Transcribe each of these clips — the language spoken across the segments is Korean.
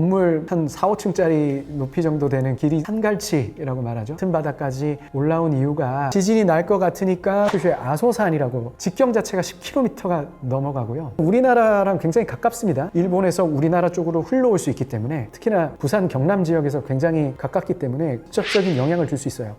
건물 한 4, 5층짜리 높이 정도 되는 길이 산갈치라고 말하죠. 틈 바닥까지 올라온 이유가 지진이 날 것 같으니까 그게 아소산이라고 직경 자체가 10km가 넘어가고요. 우리나라랑 굉장히 가깝습니다. 일본에서 우리나라 쪽으로 흘러올 수 있기 때문에 특히나 부산 경남 지역에서 굉장히 가깝기 때문에 직접적인 영향을 줄 수 있어요.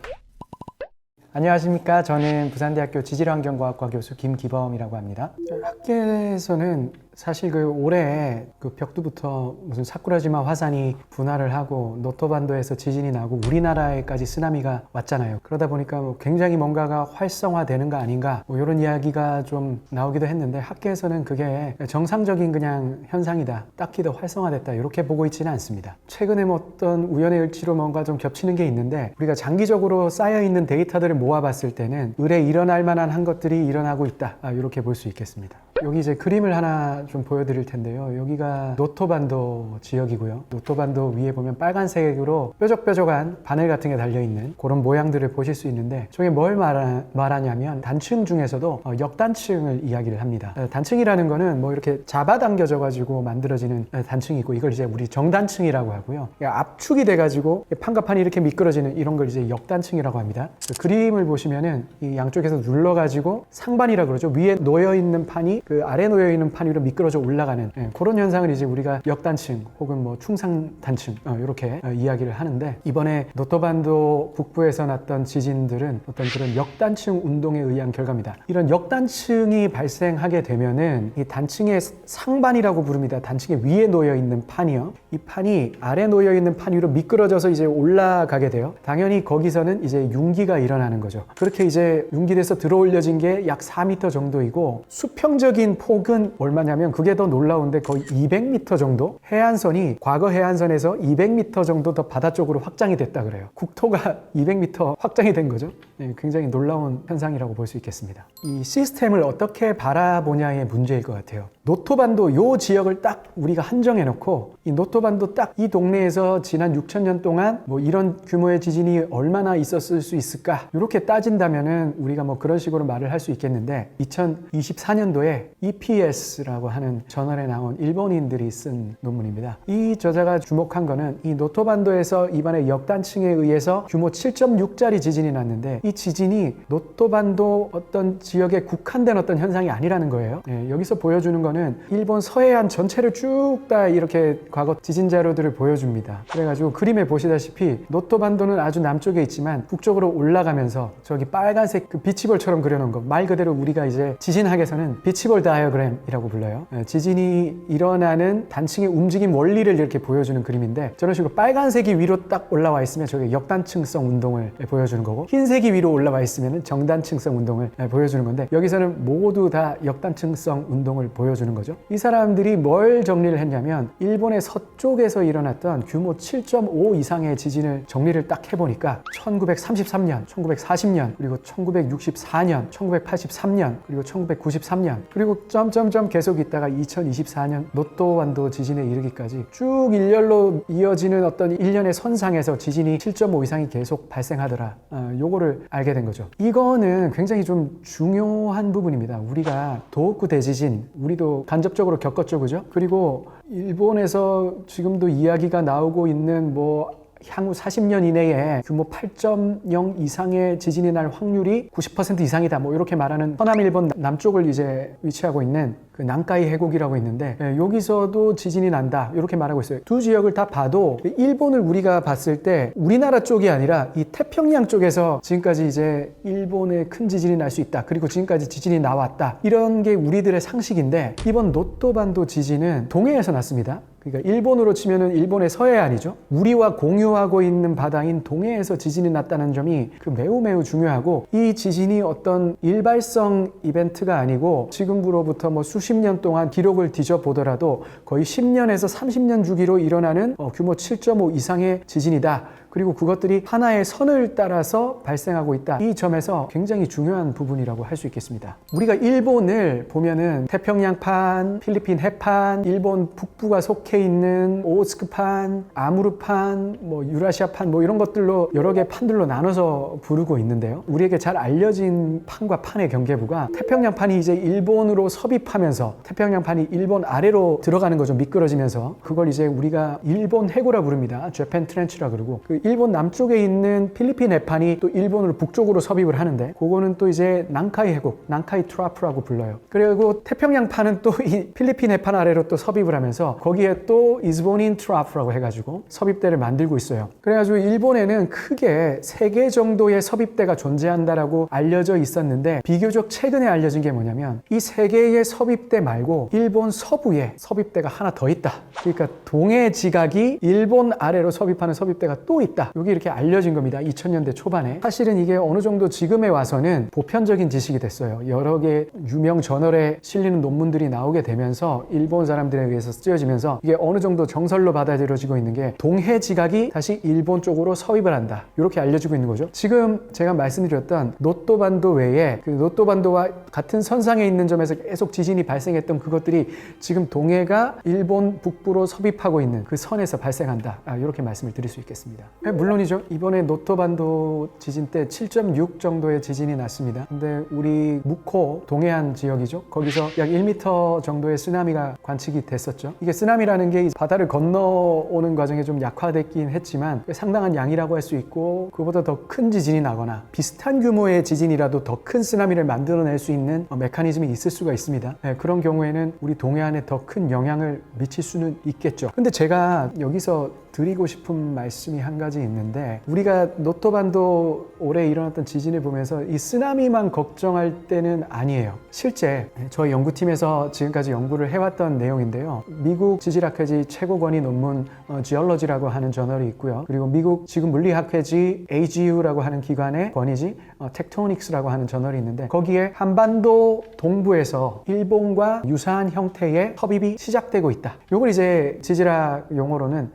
안녕하십니까. 저는 부산대학교 지질환경과학과 교수 김기범이라고 합니다. 학계에서는 사실 그 올해 그 벽두부터 무슨 사쿠라지마 화산이 분화를 하고 노토반도에서 지진이 나고 우리나라에까지 쓰나미가 왔잖아요. 그러다 보니까 뭐 굉장히 뭔가가 활성화되는 거 아닌가 뭐 이런 이야기가 좀 나오기도 했는데 학계에서는 그게 정상적인 그냥 현상이다. 딱히 더 활성화됐다. 이렇게 보고 있지는 않습니다. 최근에 뭐 어떤 우연의 일치로 뭔가 좀 겹치는 게 있는데 우리가 장기적으로 쌓여 있는 데이터들을 모아봤을 때는 을에 일어날 만한 한 것들이 일어나고 있다. 아, 이렇게 볼 수 있겠습니다. 여기 이제 그림을 하나 좀 보여드릴 텐데요. 여기가 노토반도 지역이고요. 노토반도 위에 보면 빨간색으로 뾰족뾰족한 바늘 같은 게 달려있는 그런 모양들을 보실 수 있는데 저게 뭘 말하, 말하냐면 단층 중에서도 어, 역단층을 이야기를 합니다. 어, 단층이라는 거는 뭐 이렇게 잡아당겨져 가지고 만들어지는 어, 단층이고 이걸 이제 우리 정단층이라고 하고요. 압축이 돼가지고 판가판이 이렇게 미끄러지는 이런 걸 이제 역단층이라고 합니다. 그 그림을 보시면은 이 양쪽에서 눌러가지고 상반이라 그러죠. 위에 놓여 있는 판이 그 아래 놓여 있는 판 위로 미끄러져 올라가는 예, 그런 현상을 이제 우리가 역단층 혹은 뭐 충상단층 어, 이렇게 어, 이야기를 하는데 이번에 노토반도 북부에서 났던 지진들은 어떤 그런 역단층 운동에 의한 결과입니다. 이런 역단층이 발생하게 되면은 이 단층의 상반이라고 부릅니다. 단층의 위에 놓여 있는 판이요. 이 판이 아래 놓여 있는 판 위로 미끄러져서 이제 올라가게 돼요. 당연히 거기서는 이제 융기가 일어나는 거죠. 그렇게 이제 융기돼서 들어올려진 게 약 4m 정도이고 수평적인 폭은 얼마냐면 그게 더 놀라운데 거의 200m 정도 해안선이 과거 해안선에서 200m 정도 더 바다 쪽으로 확장이 됐다 그래요. 국토가 200m 확장이 된 거죠. 네, 굉장히 놀라운 현상이라고 볼 수 있겠습니다. 이 시스템을 어떻게 바라보냐의 문제일 것 같아요. 노토반도 요 지역을 딱 우리가 한정해 놓고 이 노토반도 딱 이 동네에서 지난 6천 년 동안 뭐 이런 규모의 지진이 얼마나 있었을 수 있을까 이렇게 따진다면은 우리가 뭐 그런 식으로 말을 할 수 있겠는데 2024년도에 EPS라고 하는 저널에 나온 일본인들이 쓴 논문입니다. 이 저자가 주목한 거는 이 노토반도에서 이번에 역단층에 의해서 규모 7.6짜리 지진이 났는데 이 지진이 노토반도 어떤 지역에 국한된 어떤 현상이 아니라는 거예요. 예, 여기서 보여주는 거는 일본 서해안 전체를 쭉 다 이렇게 과거 지진 자료들을 보여줍니다. 그래가지고 그림에 보시다시피 노토 반도는 아주 남쪽에 있지만 북쪽으로 올라가면서 저기 빨간색 그 비치볼처럼 그려놓은 거 말 그대로 우리가 이제 지진학에서는 비치볼 다이어그램이라고 불러요. 예, 지진이 일어나는 단층의 움직임 원리를 이렇게 보여주는 그림인데 저런 식으로 빨간색이 위로 딱 올라와 있으면 저게 역단층성 운동을 보여주는 거고 흰색이 위로 올라와 있으면 정단층성 운동을 보여주는 건데 여기서는 모두 다 역단층성 운동을 보여주는 거죠. 이 사람들이 뭘 정리를 했냐면 일본의 서쪽에서 일어났던 규모 7.5 이상의 지진을 정리를 딱 해보니까 1933년, 1940년, 그리고 1964년, 1983년, 그리고 1993년, 그리고 점점점 계속 있다가 2024년 노토완도 지진에 이르기까지 쭉 일렬로 이어지는 어떤 일련의 선상에서 지진이 7.5 이상이 계속 발생하더라. 어, 요거를 알게 된 거죠. 이거는 굉장히 좀 중요한 부분입니다. 우리가 도호쿠 대지진, 우리도 간접적으로 겪었죠, 그죠? 그리고 일본에서 지금도 이야기가 나오고 있는 뭐 향후 40년 이내에 규모 8.0 이상의 지진이 날 확률이 90% 이상이다. 뭐 이렇게 말하는 서남 일본 남쪽을 이제 위치하고 있는 그 난카이 해곡이라고 있는데 예, 여기서도 지진이 난다. 이렇게 말하고 있어요. 두 지역을 다 봐도 일본을 우리가 봤을 때 우리나라 쪽이 아니라 이 태평양 쪽에서 지금까지 이제 일본의 큰 지진이 날 수 있다. 그리고 지금까지 지진이 나왔다. 이런 게 우리들의 상식인데 이번 노토반도 지진은 동해에서 났습니다. 그러니까 일본으로 치면은 일본의 서해안이죠. 우리와 공유하고 있는 바다인 동해에서 지진이 났다는 점이 그 매우 매우 중요하고 이 지진이 어떤 일발성 이벤트가 아니고 지금으로부터 뭐 수십 년 동안 기록을 뒤져 보더라도 거의 10년에서 30년 주기로 일어나는 어, 규모 7.5 이상의 지진이다. 그리고 그것들이 하나의 선을 따라서 발생하고 있다. 이 점에서 굉장히 중요한 부분이라고 할 수 있겠습니다. 우리가 일본을 보면은 태평양판, 필리핀 해판, 일본 북부가 속해 있는 오스크판, 아무르판, 뭐 유라시아판 뭐 이런 것들로 여러 개 판들로 나눠서 부르고 있는데요. 우리에게 잘 알려진 판과 판의 경계부가 태평양판이 이제 일본으로 섭입하면서 태평양판이 일본 아래로 들어가는 거죠. 미끄러지면서 그걸 이제 우리가 일본 해고라 부릅니다. 재팬 트렌치라 그러고 그 일본 남쪽에 있는 필리핀 해판이 또 일본으로 북쪽으로 섭입을 하는데 그거는 또 이제 난카이 해국, 난카이 트라프라고 불러요. 그리고 태평양 판은 또 이 필리핀 해판 아래로 또 섭입을 하면서 거기에 또 이즈보닌 트라프라고 해가지고 섭입대를 만들고 있어요. 그래가지고 일본에는 크게 세 개 정도의 섭입대가 존재한다라고 알려져 있었는데 비교적 최근에 알려진 게 뭐냐면 이 세 개의 섭입대 말고 일본 서부에 섭입대가 하나 더 있다. 그러니까 동해 지각이 일본 아래로 섭입하는 섭입대가 또 있다. 여기 이렇게 알려진 겁니다. 2000년대 초반에. 사실은 이게 어느 정도 지금에 와서는 보편적인 지식이 됐어요. 여러 개 유명 저널에 실리는 논문들이 나오게 되면서 일본 사람들에 의해서 쓰여지면서 이게 어느 정도 정설로 받아들여지고 있는 게 동해 지각이 다시 일본 쪽으로 서입을 한다. 이렇게 알려지고 있는 거죠. 지금 제가 말씀드렸던 노토반도 외에 그 노토반도와 같은 선상에 있는 점에서 계속 지진이 발생했던 그것들이 지금 동해가 일본 북부로 섭입하고 있는 그 선에서 발생한다. 아, 이렇게 말씀을 드릴 수 있겠습니다. 네, 물론이죠. 이번에 노토반도 지진 때 7.6 정도의 지진이 났습니다. 근데 우리 무코 동해안 지역이죠. 거기서 약 1m 정도의 쓰나미가 관측이 됐었죠. 이게 쓰나미라는 게 바다를 건너오는 과정에 좀 약화됐긴 했지만 상당한 양이라고 할 수 있고 그보다 더 큰 지진이 나거나 비슷한 규모의 지진이라도 더 큰 쓰나미를 만들어낼 수 있는 어, 메커니즘이 있을 수가 있습니다. 네, 그런 경우에는 우리 동해안에 더 큰 영향을 미칠 수는 있겠죠. 근데 제가 여기서 드리고 싶은 말씀이 한 가지 있는데 우리가 노토반도 올해 일어났던 지진을 보면서 이 쓰나미만 걱정할 때는 아니에요. 실제 저희 연구팀에서 지금까지 연구를 해왔던 내용인데요. 미국 지질학회지 최고 권위 논문 어, 지얼러지라고 하는 저널이 있고요. 그리고 미국 지금 물리학회지 AGU라고 하는 기관의 권위지 어, 텍토닉스라고 하는 저널이 있는데 거기에 한반도 동부에서 일본과 유사한 형태의 섭입이 시작되고 있다. 이걸 이제 지질학 용어로는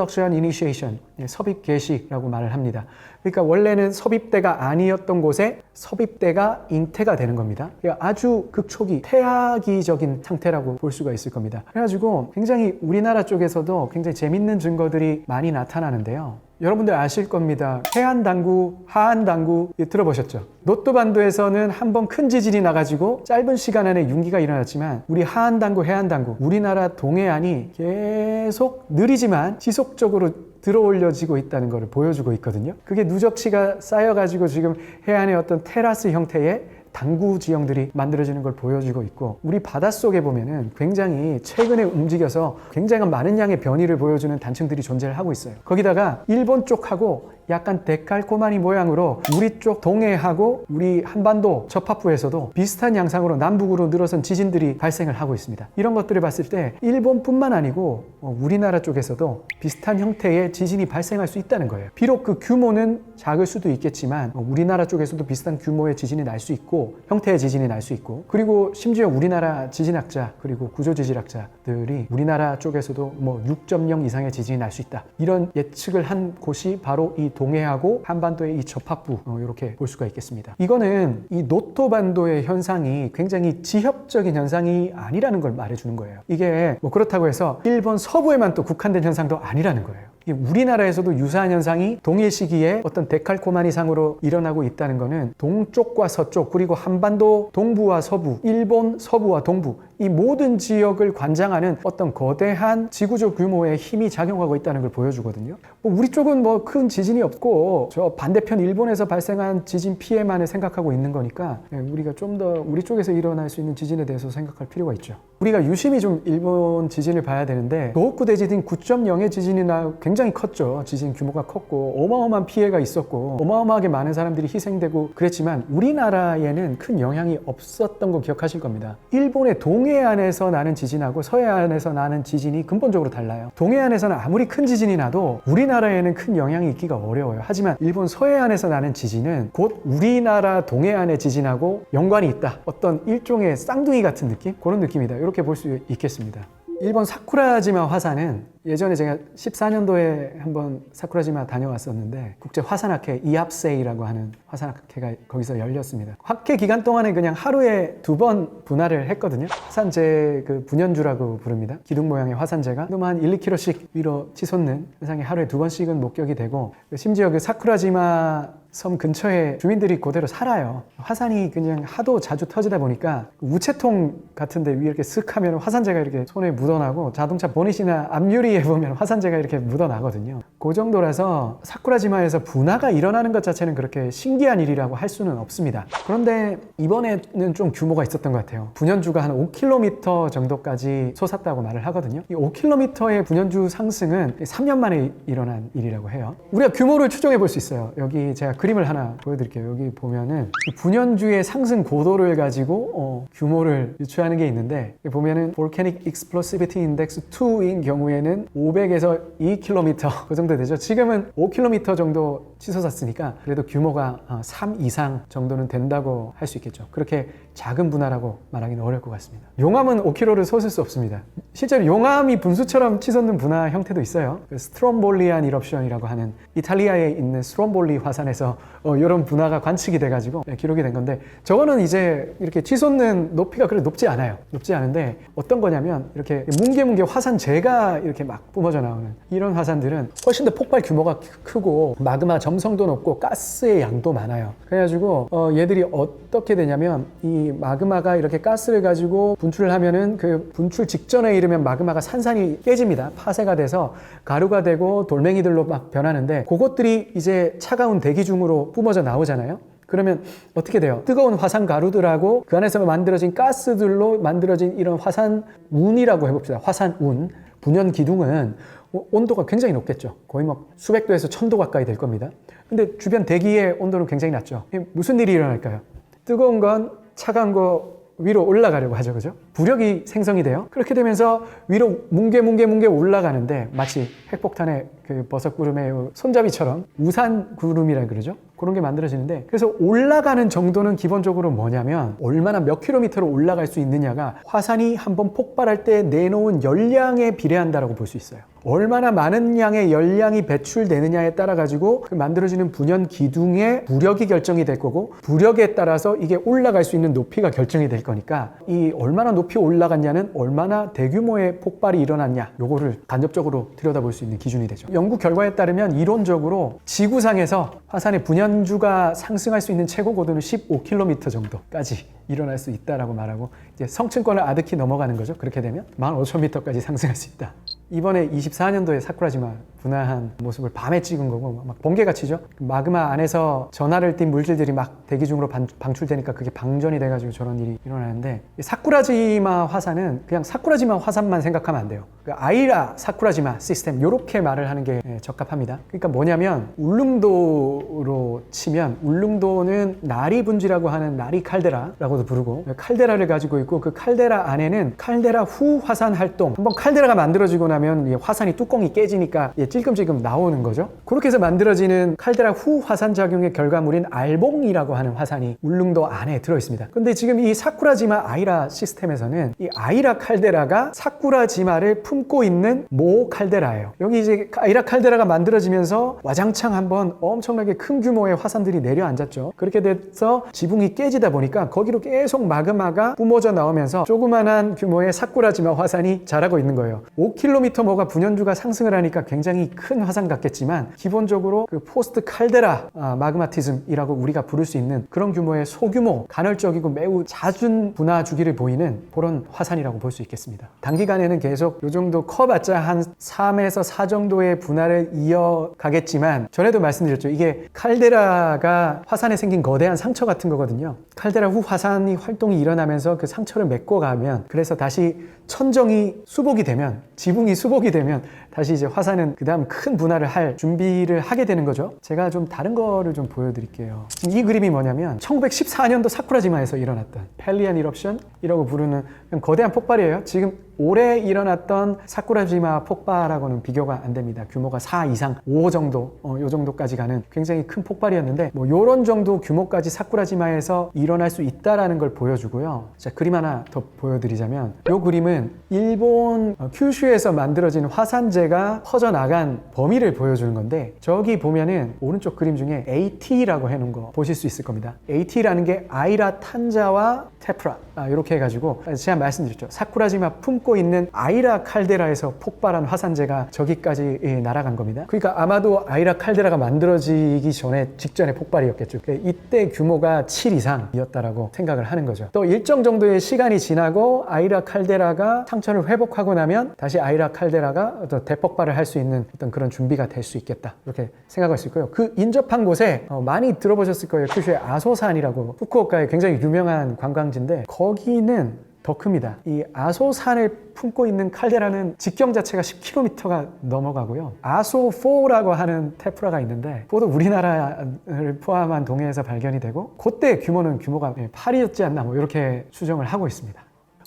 subduction initiation, 예, 섭입 개시라고 말을 합니다. 그러니까 원래는 섭입대가 아니었던 곳에 섭입대가 잉태가 되는 겁니다. 그러니까 아주 극초기 태아기적인 상태라고 볼 수가 있을 겁니다. 그래가지고 굉장히 우리나라 쪽에서도 굉장히 재밌는 증거들이 많이 나타나는데요. 여러분들 아실 겁니다. 해안 당구, 하안 당구 예, 들어보셨죠? 노토 반도에서는 한 번 큰 지진이 나가지고 짧은 시간 안에 융기가 일어났지만 우리 하안 당구, 해안 당구, 우리나라 동해안이 계속 느리지만 지속적으로 들어올려지고 있다는 것을 보여주고 있거든요. 그게 누적치가 쌓여가지고 지금 해안의 어떤 테라스 형태의 당구 지형들이 만들어지는 걸 보여주고 있고 우리 바닷속에 보면은 굉장히 최근에 움직여서 굉장히 많은 양의 변이를 보여주는 단층들이 존재를 하고 있어요. 거기다가 일본 쪽하고 약간 데칼코마니 모양으로 우리 쪽 동해하고 우리 한반도 접합부에서도 비슷한 양상으로 남북으로 늘어선 지진들이 발생을 하고 있습니다. 이런 것들을 봤을 때 일본뿐만 아니고 어, 우리나라 쪽에서도 비슷한 형태의 지진이 발생할 수 있다는 거예요. 비록 그 규모는 작을 수도 있겠지만 어, 우리나라 쪽에서도 비슷한 규모의 지진이 날 수 있고 형태의 지진이 날 수 있고 그리고 심지어 우리나라 지진학자 그리고 구조지질학자들이 우리나라 쪽에서도 뭐 6.0 이상의 지진이 날 수 있다 이런 예측을 한 곳이 바로 이 동해하고 한반도의 이 접합부 어, 이렇게 볼 수가 있겠습니다. 이거는 이 노토 반도의 현상이 굉장히 지협적인 현상이 아니라는 걸 말해주는 거예요. 이게 뭐 그렇다고 해서 일본 서부에만 또 국한된 현상도 아니라는 거예요. 이 우리나라에서도 유사한 현상이 동일 시기에 어떤 데칼코마니 상으로 일어나고 있다는 것은 동쪽과 서쪽 그리고 한반도 동부와 서부, 일본 서부와 동부 이 모든 지역을 관장하는 어떤 거대한 지구적 규모의 힘이 작용하고 있다는 걸 보여주거든요. 뭐 우리 쪽은 뭐 큰 지진이 없고 저 반대편 일본에서 발생한 지진 피해만을 생각하고 있는 거니까 예, 우리가 좀 더 우리 쪽에서 일어날 수 있는 지진에 대해서 생각할 필요가 있죠. 우리가 유심히 좀 일본 지진을 봐야 되는데 도호쿠 대지진 9.0의 지진이 나 굉장히 컸죠. 지진 규모가 컸고 어마어마한 피해가 있었고 어마어마하게 많은 사람들이 희생되고 그랬지만 우리나라에는 큰 영향이 없었던 거 기억하실 겁니다. 일본의 동해안에서 나는 지진하고 서해안에서 나는 지진이 근본적으로 달라요. 동해안에서는 아무리 큰 지진이 나도 우리나라에는 큰 영향이 있기가 어려워요. 하지만 일본 서해안에서 나는 지진은 곧 우리나라 동해안의 지진하고 연관이 있다. 어떤 일종의 쌍둥이 같은 느낌? 그런 느낌이다. 이렇게 볼 수 있겠습니다. 일본 사쿠라지마 화산은 예전에 제가 14년도에 한번 사쿠라지마 다녀왔었는데 국제 화산학회 이합세이라고 하는 화산학회가 거기서 열렸습니다. 학회 기간 동안에 그냥 하루에 두 번 분할을 했거든요. 화산재 그 분연주라고 부릅니다. 기둥 모양의 화산재가 그만 1, 2kg씩 위로 치솟는 세상에 하루에 두 번씩은 목격이 되고 심지어 그 사쿠라지마 섬 근처에 주민들이 그대로 살아요. 화산이 그냥 하도 자주 터지다 보니까 우체통 같은데 위에 이렇게 쓱 하면 화산재가 이렇게 손에 묻어나고 자동차 보닛이나 앞유리 에 보면 화산재가 이렇게 묻어나거든요. 그 정도라서 사쿠라지마에서 분화가 일어나는 것 자체는 그렇게 신기한 일이라고 할 수는 없습니다. 그런데 이번에는 좀 규모가 있었던 것 같아요. 분연주가 한 5km 정도까지 솟았다고 말을 하거든요. 이 5km의 분연주 상승은 3년 만에 일어난 일이라고 해요. 우리가 규모를 추정해 볼 수 있어요. 여기 제가 그림을 하나 보여드릴게요. 여기 보면은 이 분연주의 상승 고도를 가지고 어, 규모를 유추하는 게 있는데 보면은 Volcanic Explosivity Index 2인 경우에는 500에서 2km 그 정도 되죠. 지금은 5km 정도 치솟았으니까 그래도 규모가 어, 3 이상 정도는 된다고 할 수 있겠죠. 그렇게 작은 분화라고 말하기는 어려울 것 같습니다. 용암은 5km를 솟을 수 없습니다. 실제로 용암이 분수처럼 치솟는 분화 형태도 있어요. 그 스트롬볼리안 이럽션이라고 하는 이탈리아에 있는 스트롬볼리 화산에서 어, 이런 분화가 관측이 돼가지고 네, 기록이 된 건데 저거는 이제 이렇게 치솟는 높이가 그렇게 높지 않아요. 높지 않은데 어떤 거냐면 이렇게 뭉게뭉게 화산재가 이렇게 막 뿜어져 나오는 이런 화산들은 훨씬 더 폭발 규모가 크- 크고 마그마 점성도 높고 가스의 양도 많아요. 그래가지고 어, 얘들이 어떻게 되냐면 이 마그마가 이렇게 가스를 가지고 분출을 하면은 그 분출 직전에 이르면 마그마가 산산이 깨집니다. 파쇄가 돼서 가루가 되고 돌멩이들로 막 변하는데 그것들이 이제 차가운 대기 중으로 뿜어져 나오잖아요. 그러면 어떻게 돼요? 뜨거운 화산 가루들하고 그 안에서 만들어진 가스들로 만들어진 이런 화산 운이라고 해봅시다. 화산 운. 분연 기둥은 오- 온도가 굉장히 높겠죠. 거의 뭐 수백 도에서 천 도 가까이 될 겁니다. 근데 주변 대기의 온도는 굉장히 낮죠. 무슨 일이 일어날까요? 뜨거운 건 차가운 거 위로 올라가려고 하죠. 그죠? 부력이 생성이 돼요. 그렇게 되면서 위로 뭉게 뭉게 뭉게 올라가는데 마치 핵폭탄의 그 버섯 구름의 손잡이처럼 우산 구름이라 그러죠. 그런 게 만들어지는데 그래서 올라가는 정도는 기본적으로 뭐냐면 얼마나 몇 킬로미터로 올라갈 수 있느냐가 화산이 한번 폭발할 때 내놓은 열량에 비례한다라고 볼 수 있어요. 얼마나 많은 양의 열량이 배출되느냐에 따라 가지고 그 만들어지는 분연 기둥의 부력이 결정이 될 거고 부력에 따라서 이게 올라갈 수 있는 높이가 결정이 될 거니까 이 얼마나 높이 올라갔냐는 얼마나 대규모의 폭발이 일어났냐 요거를 간접적으로 들여다볼 수 있는 기준이 되죠. 연구 결과에 따르면 이론적으로 지구상에서 화산의 분연주가 상승할 수 있는 최고 고도는 15km 정도까지 일어날 수 있다라고 말하고 이제 성층권을 아득히 넘어가는 거죠. 그렇게 되면 15,000m까지 상승할 수 있다. 이번에 24년도에 사쿠라지마 분화한 모습을 밤에 찍은 거고 막 번개가 치죠. 마그마 안에서 전하를 띈 물질들이 막 대기 중으로 반- 방출되니까 그게 방전이 돼가지고 저런 일이 일어나는데 이 사쿠라지마 화산은 그냥 사쿠라지마 화산만 생각하면 안 돼요. 그 아이라 사쿠라지마 시스템 이렇게 말을 하는 게 예, 적합합니다. 그러니까 뭐냐면 울릉도로 치면 울릉도는 나리 분지라고 하는 나리 칼데라라고도 부르고 칼데라를 가지고 있고 그 칼데라 안에는 칼데라 후 화산 활동 한번 칼데라가 만들어지고 나면 이 화산이 뚜껑이 깨지니까 예, 찔끔찔끔 나오는 거죠. 그렇게 해서 만들어지는 칼데라 후 화산 작용의 결과물인 알봉이라고 하는 화산이 울릉도 안에 들어 있습니다. 근데 지금 이 사쿠라지마 아이라 시스템에서는 이 아이라 칼데라가 사쿠라지마를 품고 있는 모 칼데라예요. 여기 이제 아이라 칼데라가 만들어지면서 와장창 한번 엄청나게 큰 규모의 화산들이 내려앉았죠. 그렇게 돼서 지붕이 깨지다 보니까 거기로 계속 마그마가 뿜어져 나오면서 조그만한 규모의 사쿠라지마 화산이 자라고 있는 거예요. 5km 뭐가 분연주가 상승을 하니까 굉장히 큰 화산 같겠지만 기본적으로 그 포스트 칼데라 아, 마그마티즘이라고 우리가 부를 수 있는 그런 규모의 소규모 간헐적이고 매우 잦은 분화 주기를 보이는 그런 화산이라고 볼 수 있겠습니다. 단기간에는 계속 요 정도 커봤자 한 3에서 4 정도의 분화를 이어가겠지만 전에도 말씀드렸죠. 이게 칼데라가 화산에 생긴 거대한 상처 같은 거거든요. 칼데라 후 화산이 활동이 일어나면서 그 상처를 메꿔 가면 그래서 다시 천정이 수복이 되면 지붕이 수복이 되면 다시 이제 화산은 그 다음 큰 분화를 할 준비를 하게 되는 거죠. 제가 좀 다른 거를 좀 보여드릴게요. 지금 이 그림이 뭐냐면 1914년도 사쿠라지마에서 일어났던 펠리안 이럽션 이라고 부르는 그냥 거대한 폭발이에요. 지금 올해 일어났던 사쿠라지마 폭발하고는 비교가 안 됩니다. 규모가 4 이상, 5 정도, 어, 요 정도까지 가는 굉장히 큰 폭발이었는데 뭐 요런 정도 규모까지 사쿠라지마에서 일어날 수 있다라는 걸 보여주고요. 자, 그림 하나 더 보여드리자면 요 그림은 일본 어, 큐슈에서 만들어진 화산재가 퍼져나간 범위를 보여주는 건데 저기 보면은 오른쪽 그림 중에 AT라고 해놓은 거 보실 수 있을 겁니다. AT라는 게 아이라 탄자와 테프라 아, 이렇게 해가지고 제가 말씀드렸죠. 사쿠라지마 품고 있는 아이라 칼데라에서 폭발한 화산재가 저기까지 예, 날아간 겁니다. 그러니까 아마도 아이라 칼데라가 만들어지기 전에 직전의 폭발이었겠죠. 그러니까 이때 규모가 7 이상이었다라고 생각을 하는 거죠. 또 일정 정도의 시간이 지나고 아이라 칼데라가 상처를 회복하고 나면 다시 아이라 칼데라가 대폭발을 할 수 있는 어떤 그런 준비가 될 수 있겠다. 이렇게 생각할 수 있고요. 그 인접한 곳에 어, 많이 들어보셨을 거예요. 큐슈의 아소산이라고 후쿠오카의 굉장히 유명한 관광지인데 거기는 더 큽니다. 이 아소산을 품고 있는 칼데라는 직경 자체가 10km가 넘어가고요. 아소4라고 하는 테프라가 있는데 그것도 우리나라를 포함한 동해에서 발견이 되고 그때 규모는 규모가 8이었지 않나 뭐 이렇게 추정을 하고 있습니다.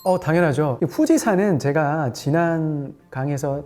어 당연하죠. 이 후지산은 제가 지난 강에서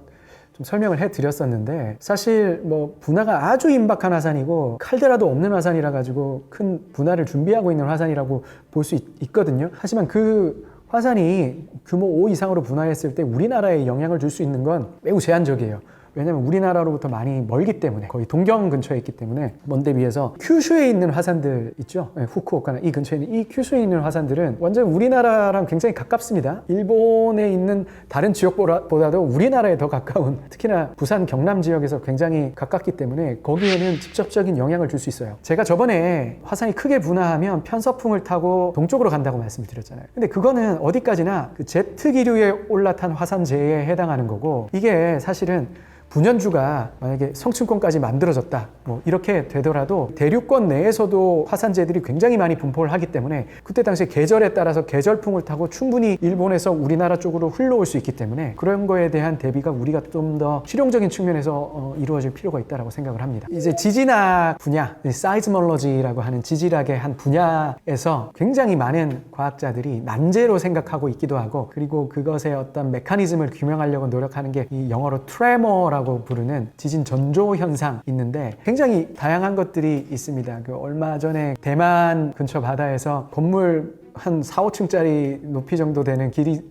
좀 설명을 해드렸었는데 사실 뭐 분화가 아주 임박한 화산이고 칼데라도 없는 화산이라 가지고 큰 분화를 준비하고 있는 화산이라고 볼 수 있거든요. 하지만 그 화산이 규모 5 이상으로 분화했을 때 우리나라에 영향을 줄 수 있는 건 매우 제한적이에요. 왜냐면 우리나라로부터 많이 멀기 때문에 거의 동경 근처에 있기 때문에 먼데 비해서 큐슈에 있는 화산들 있죠? 네, 후쿠오카나 이 근처에 있는 이 큐슈에 있는 화산들은 완전 우리나라랑 굉장히 가깝습니다. 일본에 있는 다른 지역보다도 우리나라에 더 가까운 특히나 부산 경남 지역에서 굉장히 가깝기 때문에 거기에는 직접적인 영향을 줄 수 있어요. 제가 저번에 화산이 크게 분화하면 편서풍을 타고 동쪽으로 간다고 말씀을 드렸잖아요. 근데 그거는 어디까지나 그 제트 기류에 올라탄 화산재에 해당하는 거고 이게 사실은 분연주가 만약에 성층권까지 만들어졌다 뭐 이렇게 되더라도 대륙권 내에서도 화산재들이 굉장히 많이 분포를 하기 때문에 그때 당시에 계절에 따라서 계절풍을 타고 충분히 일본에서 우리나라 쪽으로 흘러올 수 있기 때문에 그런 거에 대한 대비가 우리가 좀 더 실용적인 측면에서 어, 이루어질 필요가 있다고 생각을 합니다. 이제 지진학 분야, 사이즈멀러지라고 하는 지질학의 한 분야에서 굉장히 많은 과학자들이 난제로 생각하고 있기도 하고 그리고 그것의 어떤 메커니즘을 규명하려고 노력하는 게 이 영어로 트레머라 고 부르는 지진 전조 현상 있는데 굉장히 다양한 것들이 있습니다. 그 얼마 전에 대만 근처 바다에서 건물 한 4, 5층짜리 높이 정도 되는 길이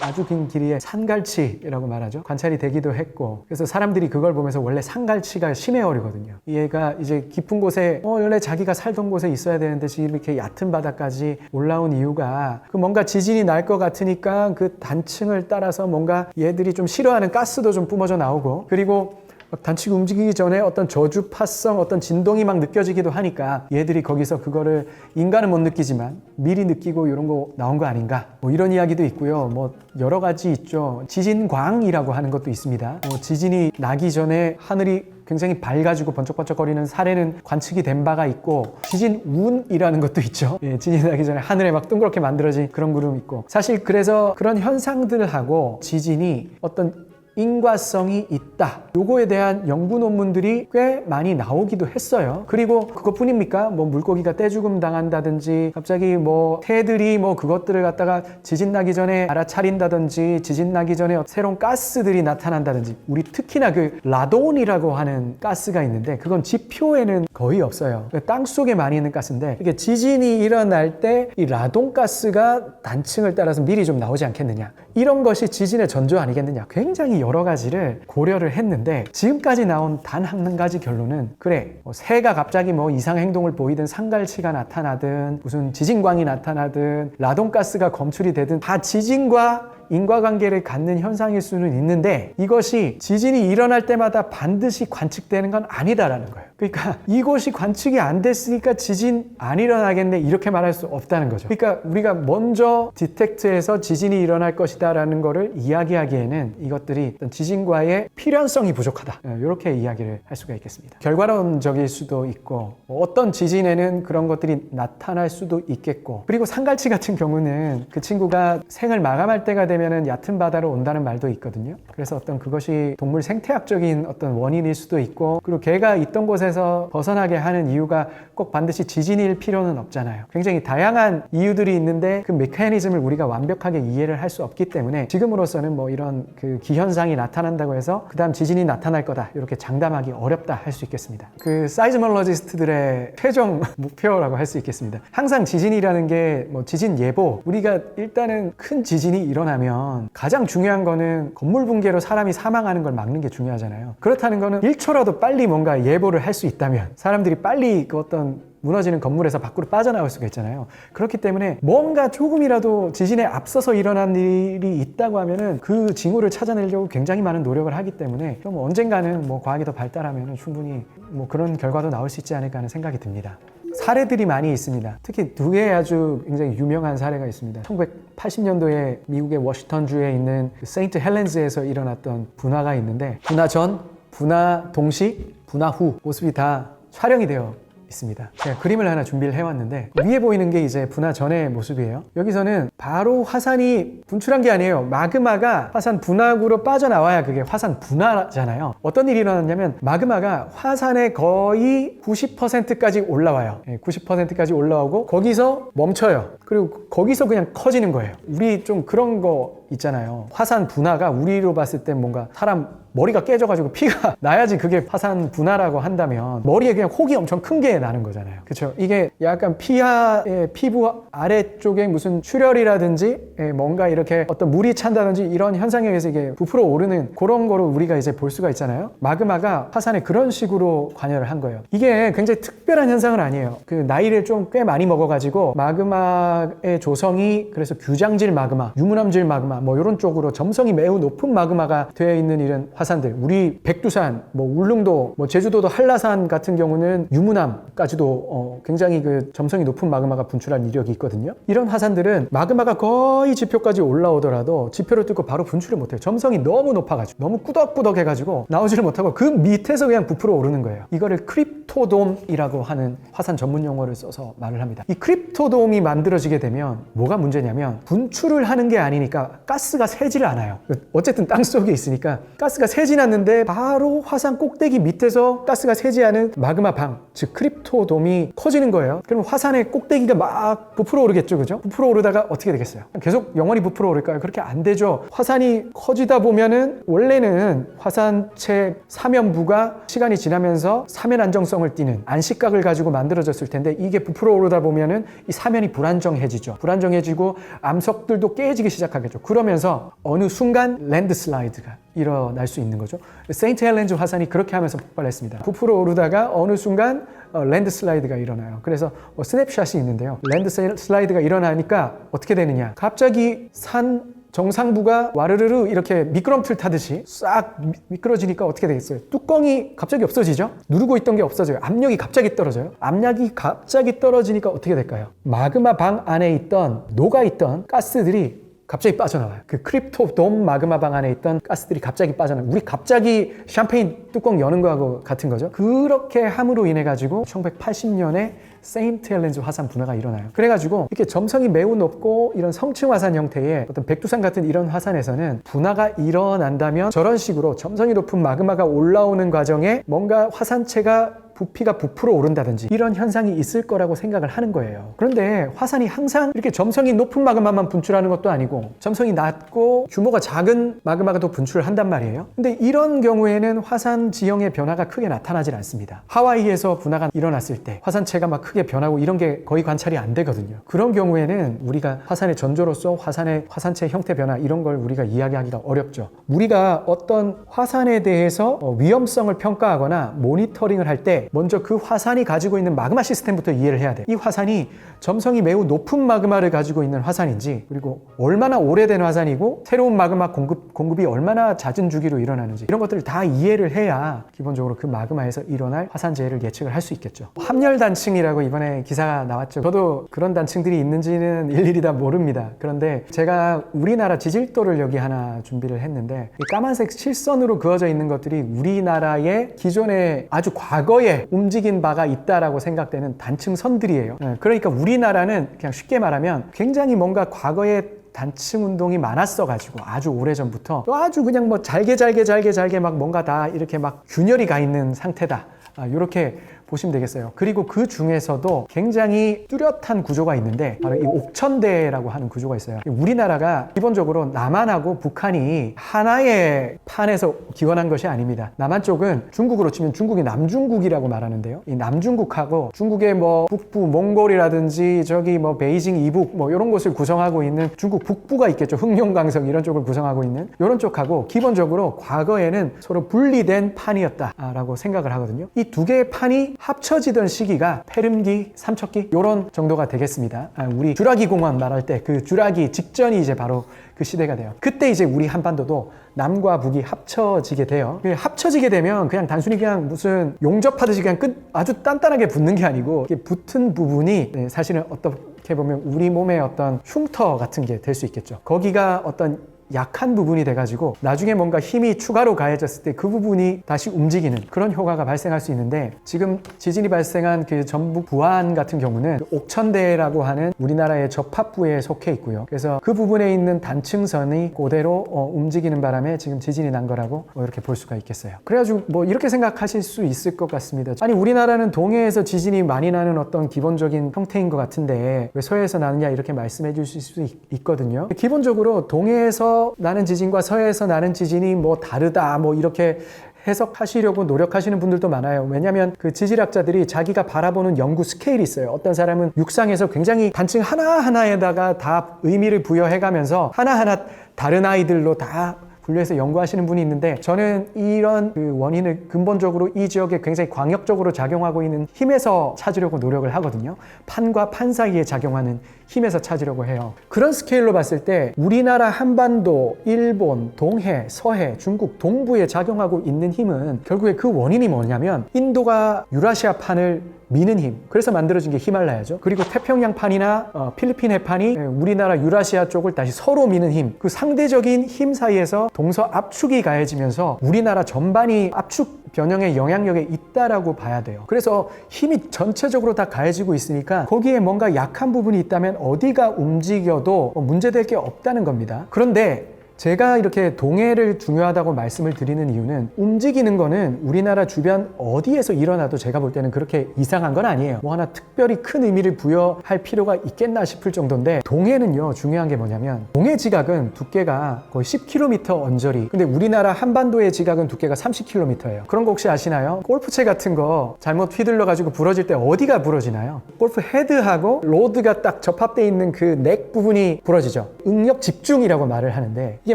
아주 긴 길이의 산갈치라고 말하죠. 관찰이 되기도 했고 그래서 사람들이 그걸 보면서 원래 산갈치가 심해어리거든요. 얘가 이제 깊은 곳에 어 원래 자기가 살던 곳에 있어야 되는데 지금 이렇게 얕은 바다까지 올라온 이유가 그 뭔가 지진이 날 것 같으니까 그 단층을 따라서 뭔가 얘들이 좀 싫어하는 가스도 좀 뿜어져 나오고 그리고 단축이 움직이기 전에 어떤 저주파성, 어떤 진동이 막 느껴지기도 하니까 얘들이 거기서 그거를 인간은 못 느끼지만 미리 느끼고 이런 거 나온 거 아닌가? 뭐 이런 이야기도 있고요. 뭐 여러 가지 있죠. 지진광이라고 하는 것도 있습니다. 뭐 지진이 나기 전에 하늘이 굉장히 밝아지고 번쩍번쩍거리는 사례는 관측이 된 바가 있고 지진 운이라는 것도 있죠. 예, 지진이 나기 전에 하늘에 막 둥그렇게 만들어진 그런 구름 있고 사실 그래서 그런 현상들하고 지진이 어떤 인과성이 있다. 요거에 대한 연구 논문들이 꽤 많이 나오기도 했어요. 그리고 그것뿐입니까? 뭐 물고기가 떼죽음 당한다든지 갑자기 뭐 새들이 뭐 그것들을 갖다가 지진 나기 전에 알아차린다든지 지진 나기 전에 새로운 가스들이 나타난다든지 우리 특히나 그 라돈이라고 하는 가스가 있는데 그건 지표에는 거의 없어요. 땅 속에 많이 있는 가스인데 이게 지진이 일어날 때 이 라돈 가스가 단층을 따라서 미리 좀 나오지 않겠느냐. 이런 것이 지진의 전조 아니겠느냐. 굉장히 여러 가지를 고려를 했는데 지금까지 나온 단 한 가지 결론은 그래 뭐 새가 갑자기 뭐 이상 행동을 보이든 상갈치가 나타나든 무슨 지진광이 나타나든 라돈가스가 검출이 되든 다 지진과 인과관계를 갖는 현상일 수는 있는데 이것이 지진이 일어날 때마다 반드시 관측되는 건 아니다라는 거예요. 그러니까 이곳이 관측이 안 됐으니까 지진 안 일어나겠네 이렇게 말할 수 없다는 거죠. 그러니까 우리가 먼저 디텍트해서 지진이 일어날 것이다라는 거를 이야기하기에는 이것들이 어떤 지진과의 필연성이 부족하다 이렇게 이야기를 할 수가 있겠습니다. 결과론적일 수도 있고 뭐 어떤 지진에는 그런 것들이 나타날 수도 있겠고 그리고 상갈치 같은 경우는 그 친구가 생을 마감할 때가 되 면은 얕은 바다로 온다는 말도 있거든요. 그래서 어떤 그것이 동물 생태학적인 어떤 원인일 수도 있고 그리고 개가 있던 곳에서 벗어나게 하는 이유가 꼭 반드시 지진일 필요는 없잖아요. 굉장히 다양한 이유들이 있는데 그 메커니즘을 우리가 완벽하게 이해를 할 수 없기 때문에 지금으로서는 뭐 이런 그 기현상이 나타난다고 해서 그다음 지진이 나타날 거다 이렇게 장담하기 어렵다 할 수 있겠습니다. 그 사이즈멀러지스트들의 최종 목표라고 할 수 있겠습니다. 항상 지진이라는 게 뭐 지진 예보 우리가 일단은 큰 지진이 일어나면 가장 중요한 거는 건물 붕괴로 사람이 사망하는 걸 막는 게 중요하잖아요. 그렇다는 거는 1초라도 빨리 뭔가 예보를 할 수 있다면 사람들이 빨리 그 어떤 무너지는 건물에서 밖으로 빠져나올 수가 있잖아요. 그렇기 때문에 뭔가 조금이라도 지진에 앞서서 일어난 일이 있다고 하면은 그 징후를 찾아내려고 굉장히 많은 노력을 하기 때문에 그럼 언젠가는 뭐 과학이 더 발달하면 충분히 뭐 그런 결과도 나올 수 있지 않을까 하는 생각이 듭니다. 사례들이 많이 있습니다. 특히 두 개의 아주 굉장히 유명한 사례가 있습니다. 1980년도에 미국의 워싱턴주에 있는 그 세인트 헬렌즈에서 일어났던 분화가 있는데 분화 전, 분화 동시, 분화 후 모습이 다 촬영이 되어 있습니다. 제가 그림을 하나 준비를 해왔는데 위에 보이는 게 이제 분화 전의 모습이에요. 여기서는 바로 화산이 분출한 게 아니에요. 마그마가 화산 분화구로 빠져나와야 그게 화산 분화잖아요. 어떤 일이 일어났냐면 마그마가 화산의 거의 90%까지 올라와요. 90%까지 올라오고 거기서 멈춰요. 그리고 거기서 그냥 커지는 거예요. 우리 좀 그런 거 있잖아요. 화산 분화가 우리로 봤을 때 뭔가 사람 머리가 깨져가지고 피가 나야지 그게 화산 분화라고 한다면 머리에 그냥 혹이 엄청 큰 게 나는 거잖아요. 그렇죠? 이게 약간 피하의 피부 아래쪽에 무슨 출혈이라든지 예, 뭔가 이렇게 어떤 물이 찬다든지 이런 현상에 의해서 이게 부풀어 오르는 그런 거로 우리가 이제 볼 수가 있잖아요. 마그마가 화산에 그런 식으로 관여를 한 거예요. 이게 굉장히 특별한 현상은 아니에요. 그 나이를 좀 꽤 많이 먹어가지고 마그마의 조성이 그래서 규장질 마그마, 유문암질 마그마 뭐 이런 쪽으로 점성이 매우 높은 마그마가 되어 있는 이런 화 산들. 우리 백두산 뭐 울릉도 뭐 제주도도 한라산 같은 경우는 유문암까지도 어 굉장히 그 점성이 높은 마그마가 분출할 이력이 있거든요. 이런 화산들은 마그마가 거의 지표까지 올라오더라도 지표를 뚫고 바로 분출을 못해요. 점성이 너무 높아가지고 너무 꾸덕꾸덕 해가지고 나오지를 못하고 그 밑에서 그냥 부풀어 오르는 거예요. 이거를 크립토돔이라고 하는 화산 전문 용어를 써서 말을 합니다. 이 크립토돔이 만들어지게 되면 뭐가 문제냐면 분출을 하는 게 아니니까 가스가 새질 않아요. 어쨌든 땅 속에 있으니까 가스가 새지 않는데 바로 화산 꼭대기 밑에서 가스가 않은 마그마 방, 즉 크립토돔이 커지는 거예요. 그럼 화산의 꼭대기가 막 부풀어 오르겠죠, 그죠? 부풀어 오르다가 어떻게 되겠어요? 계속 영원히 부풀어 오를까요? 그렇게 안 되죠. 화산이 커지다 보면은 원래는 화산체 사면부가 시간이 지나면서 사면 안정성을 띠는 안식각을 가지고 만들어졌을 텐데 이게 부풀어 오르다 보면은 이 사면이 불안정해지죠. 불안정해지고 암석들도 깨지기 시작하겠죠. 그러면서 어느 순간 랜드슬라이드가 일어날 수 있는 거죠. 세인트 헬렌즈 화산이 그렇게 하면서 폭발했습니다. 부풀어 오르다가 어느 순간 어, 랜드 슬라이드가 일어나요. 그래서 어, 스냅샷이 있는데요. 랜드 슬라이드가 일어나니까 어떻게 되느냐? 갑자기 산 정상부가 와르르르 이렇게 미끄럼틀 타듯이 싹 미- 미끄러지니까 어떻게 되겠어요? 뚜껑이 갑자기 없어지죠? 누르고 있던 게 없어져요. 압력이 갑자기 떨어져요. 압력이 갑자기 떨어지니까 어떻게 될까요? 마그마 방 안에 있던 녹아 있던 가스들이 갑자기 빠져나와요. 그 크립토돔 마그마 방 안에 있던 가스들이 갑자기 빠져나와요. 우리 갑자기 샴페인 뚜껑 여는 거하고 같은 거죠. 그렇게 함으로 인해 가지고 1980년에 세인트 헬렌즈 화산 분화가 일어나요. 그래가지고 이렇게 점성이 매우 높고 이런 성층 화산 형태의 어떤 백두산 같은 이런 화산에서는 분화가 일어난다면 저런 식으로 점성이 높은 마그마가 올라오는 과정에 뭔가 화산체가 부피가 부풀어 오른다든지 이런 현상이 있을 거라고 생각을 하는 거예요. 그런데 화산이 항상 이렇게 점성이 높은 마그마만 분출하는 것도 아니고 점성이 낮고 규모가 작은 마그마가 또 분출을 한단 말이에요. 근데 이런 경우에는 화산 지형의 변화가 크게 나타나질 않습니다. 하와이에서 분화가 일어났을 때 화산체가 막 크게 변하고 이런 게 거의 관찰이 안 되거든요. 그런 경우에는 우리가 화산의 전조로서 화산의 화산체 형태 변화 이런 걸 우리가 이야기하기가 어렵죠. 우리가 어떤 화산에 대해서 어, 위험성을 평가하거나 모니터링을 할때 먼저 그 화산이 가지고 있는 마그마 시스템부터 이해를 해야 돼. 이 화산이 점성이 매우 높은 마그마를 가지고 있는 화산인지 그리고 얼마나 오래된 화산이고 새로운 마그마 공급, 공급이 얼마나 잦은 주기로 일어나는지 이런 것들을 다 이해를 해야 기본적으로 그 마그마에서 일어날 화산재해를 예측을 할 수 있겠죠. 함열 단층이라고 이번에 기사가 나왔죠. 저도 그런 단층들이 있는지는 일일이 다 모릅니다. 그런데 제가 우리나라 지질도를 여기 하나 준비를 했는데 이 까만색 실선으로 그어져 있는 것들이 우리나라의 기존에 아주 과거 에 움직인 바가 있다라고 생각되는 단층 선들이에요. 예, 그러니까 우리나라는 그냥 쉽게 말하면 굉장히 뭔가 과거에 단층 운동이 많았어 가지고 아주 오래 전부터 아주 그냥 뭐 잘게 잘게 잘게 잘게 막 뭔가 다 이렇게 막 균열이 가 있는 상태다. 아, 이렇게 보시면 되겠어요. 그리고 그 중에서도 굉장히 뚜렷한 구조가 있는데 바로 이 옥천대라고 하는 구조가 있어요. 우리나라가 기본적으로 남한하고 북한이 하나의 판에서 기원한 것이 아닙니다. 남한 쪽은 중국으로 치면 중국이 남중국이라고 말하는데요. 이 남중국하고 중국의 뭐 북부 몽골이라든지 저기 뭐 베이징 이북 뭐 이런 곳을 구성하고 있는 중국 북부가 있겠죠. 흑룡강성 이런 쪽을 구성하고 있는 이런 쪽하고 기본적으로 과거에는 서로 분리된 판이었다라고 생각을 하거든요. 이 두 개의 판이 합쳐지던 시기가 페름기, 삼척기 이런 정도가 되겠습니다. 아, 우리 주라기 공원 말할 때 그 주라기 직전이 이제 바로 그 시대가 돼요. 그때 이제 우리 한반도도 남과 북이 합쳐지게 돼요. 그 합쳐지게 되면 그냥 단순히 그냥 무슨 용접하듯이 그냥 끝 아주 단단하게 붙는 게 아니고 붙은 부분이 네, 사실은 어떻게 보면 우리 몸의 어떤 흉터 같은 게 될 수 있겠죠. 거기가 어떤 약한 부분이 돼가지고 나중에 뭔가 힘이 추가로 가해졌을 때 그 부분이 다시 움직이는 그런 효과가 발생할 수 있는데 지금 지진이 발생한 그 전북 부안 같은 경우는 그 옥천대라고 하는 우리나라의 접합부에 속해 있고요. 그래서 그 부분에 있는 단층선이 그대로 어, 움직이는 바람에 지금 지진이 난 거라고 뭐 이렇게 볼 수가 있겠어요. 그래가지고 뭐 이렇게 생각하실 수 있을 것 같습니다. 아니 우리나라는 동해에서 지진이 많이 나는 어떤 기본적인 형태인 것 같은데 왜 서해에서 나느냐 이렇게 말씀해 주실 수 있, 있거든요. 기본적으로 동해에서 나는 지진과 서해에서 나는 지진이 뭐 다르다 뭐 이렇게 해석하시려고 노력하시는 분들도 많아요. 왜냐하면 그 지질학자들이 자기가 바라보는 연구 스케일이 있어요. 어떤 사람은 육상에서 굉장히 단층 하나하나에다가 다 의미를 부여해가면서 하나하나 다른 아이들로 다 분류해서 연구하시는 분이 있는데 저는 이런 그 원인을 근본적으로 이 지역에 굉장히 광역적으로 작용하고 있는 힘에서 찾으려고 노력을 하거든요. 판과 판 사이에 작용하는 힘에서 찾으려고 해요. 그런 스케일로 봤을 때 우리나라 한반도, 일본, 동해, 서해, 중국 동부에 작용하고 있는 힘은 결국에 그 원인이 뭐냐면 인도가 유라시아 판을 미는 힘. 그래서 만들어진 게 히말라야죠. 그리고 태평양판이나 어, 필리핀 해판이 우리나라 유라시아 쪽을 다시 서로 미는 힘. 그 상대적인 힘 사이에서 동서 압축이 가해지면서 우리나라 전반이 압축 변형의 영향력에 있다라고 봐야 돼요. 그래서 힘이 전체적으로 다 가해지고 있으니까 거기에 뭔가 약한 부분이 있다면 어디가 움직여도 문제될 게 없다는 겁니다. 그런데 제가 이렇게 동해를 중요하다고 말씀을 드리는 이유는 움직이는 거는 우리나라 주변 어디에서 일어나도 제가 볼 때는 그렇게 이상한 건 아니에요. 뭐 하나 특별히 큰 의미를 부여할 필요가 있겠나 싶을 정도인데 동해는요 중요한 게 뭐냐면 동해 지각은 두께가 거의 10km 언저리. 근데 우리나라 한반도의 지각은 두께가 30km예요. 그런 거 혹시 아시나요? 골프채 같은 거 잘못 휘둘러 가지고 부러질 때 어디가 부러지나요? 골프 헤드하고 로드가 딱 접합되어 있는 그 넥 부분이 부러지죠. 응력 집중이라고 말을 하는데 이게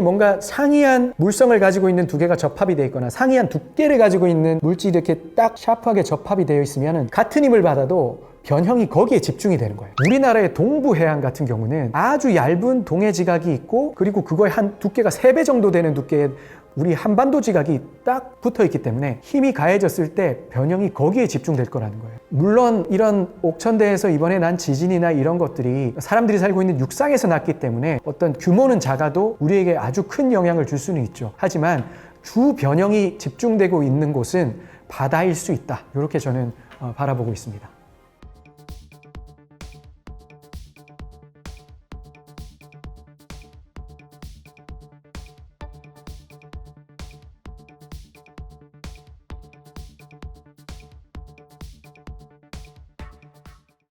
뭔가 상이한 물성을 가지고 있는 두 개가 접합이 되어 있거나 상이한 두께를 가지고 있는 물질이 이렇게 딱 샤프하게 접합이 되어 있으면 같은 힘을 받아도 변형이 거기에 집중이 되는 거예요. 우리나라의 동부 해안 같은 경우는 아주 얇은 동해 지각이 있고 그리고 그거의 한 두께가 세 배 정도 되는 두께의 우리 한반도 지각이 딱 붙어 있기 때문에 힘이 가해졌을 때 변형이 거기에 집중될 거라는 거예요. 물론 이런 옥천대에서 이번에 난 지진이나 이런 것들이 사람들이 살고 있는 육상에서 났기 때문에 어떤 규모는 작아도 우리에게 아주 큰 영향을 줄 수는 있죠. 하지만 주 변형이 집중되고 있는 곳은 바다일 수 있다. 이렇게 저는 어, 바라보고 있습니다.